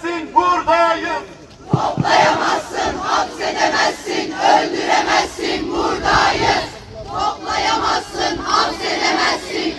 Sin buradayım. Toplayamazsın, hapsedemezsin, öldüremezsin buradayız. Toplayamazsın, hapsedemezsin,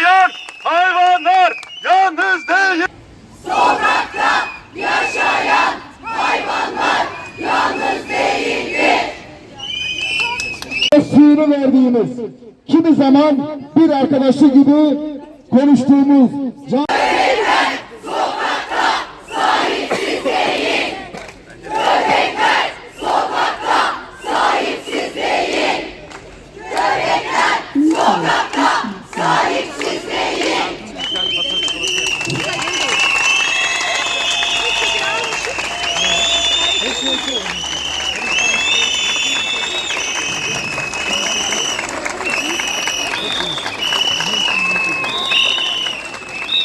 yaşayan hayvanlar yalnız değil. Sokakta yaşayan hayvanlar yalnız değildir. suyunu verdiğimiz, kimi zaman bir arkadaşı gibi konuştuğumuz can Sahipsiz değil.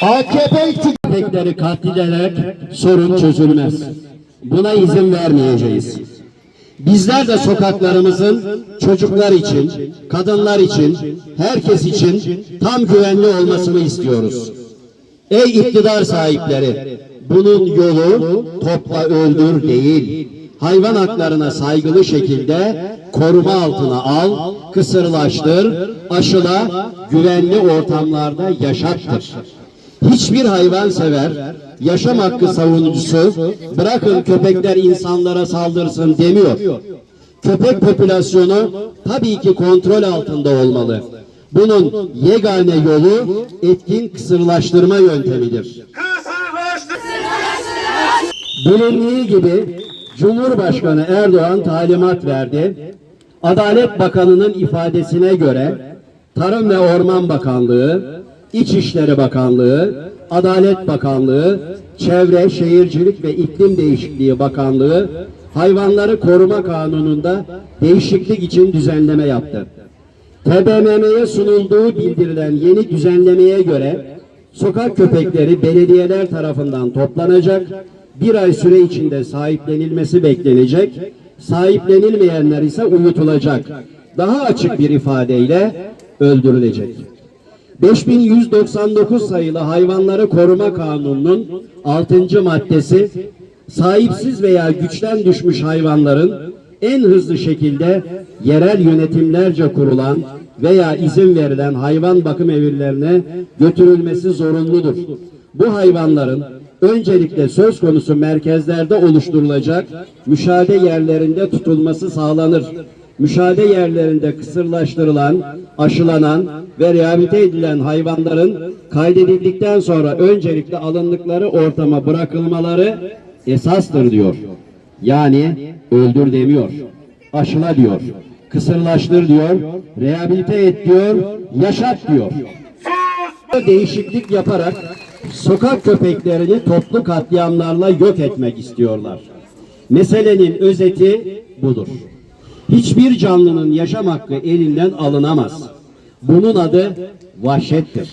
AKP iktidar köpekleri katlederek sorun çözülmez. Buna izin vermeyeceğiz. Bizler de sokaklarımızın çocuklar için, kadınlar için, herkes için tam güvenli olmasını istiyoruz. Ey iktidar sahipleri, bunun yolu topla öldür değil. Hayvan haklarına saygılı şekilde koruma altına al, kısırlaştır, aşıla, güvenli ortamlarda yaşattır. Hiçbir hayvansever, yaşam hakkı savunucusu bırakın köpekler insanlara saldırsın demiyor. Köpek popülasyonu tabii ki kontrol altında olmalı. Bunun yegane yolu etkin kısırlaştırma yöntemidir. Bilindiği gibi Cumhurbaşkanı Erdoğan talimat verdi. Adalet Bakanı'nın ifadesine göre Tarım ve Orman Bakanlığı, İçişleri Bakanlığı, Adalet Bakanlığı, Çevre, Şehircilik ve İklim Değişikliği Bakanlığı hayvanları koruma kanununda değişiklik için düzenleme yaptı. TBMM'ye sunulduğu bildirilen yeni düzenlemeye göre sokak köpekleri belediyeler tarafından toplanacak, bir ay süre içinde sahiplenilmesi beklenecek, sahiplenilmeyenler ise uyutulacak. Daha açık bir ifadeyle öldürülecek. 5199 sayılı Hayvanları Koruma Kanunu'nun 6. maddesi sahipsiz veya güçten düşmüş hayvanların en hızlı şekilde yerel yönetimlerce kurulan veya izin verilen hayvan bakım evlerine götürülmesi zorunludur. Bu hayvanların öncelikle söz konusu merkezlerde oluşturulacak müşahede yerlerinde tutulması sağlanır. Müşahede yerlerinde kısırlaştırılan, aşılanan ve rehabilite edilen hayvanların kaydedildikten sonra öncelikle alındıkları ortama bırakılmaları esastır diyor. Yani öldür demiyor. Aşıla diyor. Kısırlaştır diyor. Rehabilite et diyor. Yaşat diyor. Değişiklik yaparak sokak köpeklerini toplu katliamlarla yok etmek istiyorlar. Meselenin özeti budur. Hiçbir canlının yaşam hakkı elinden alınamaz. Bunun adı vahşettir.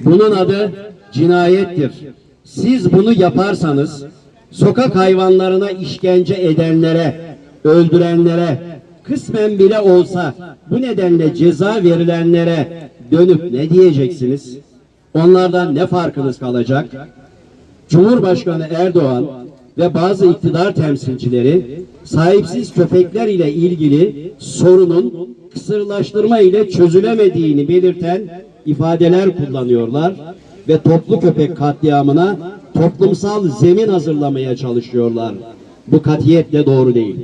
Bunun adı cinayettir. Siz bunu yaparsanız sokak hayvanlarına işkence edenlere, öldürenlere, kısmen bile olsa bu nedenle ceza verilenlere dönüp ne diyeceksiniz? Onlardan ne farkınız kalacak? Cumhurbaşkanı Erdoğan ve bazı iktidar temsilcileri sahipsiz köpekler ile ilgili sorunun kısırlaştırma ile çözülemediğini belirten ifadeler kullanıyorlar ve toplu köpek katliamına toplumsal zemin hazırlamaya çalışıyorlar. Bu katiyetle doğru değil.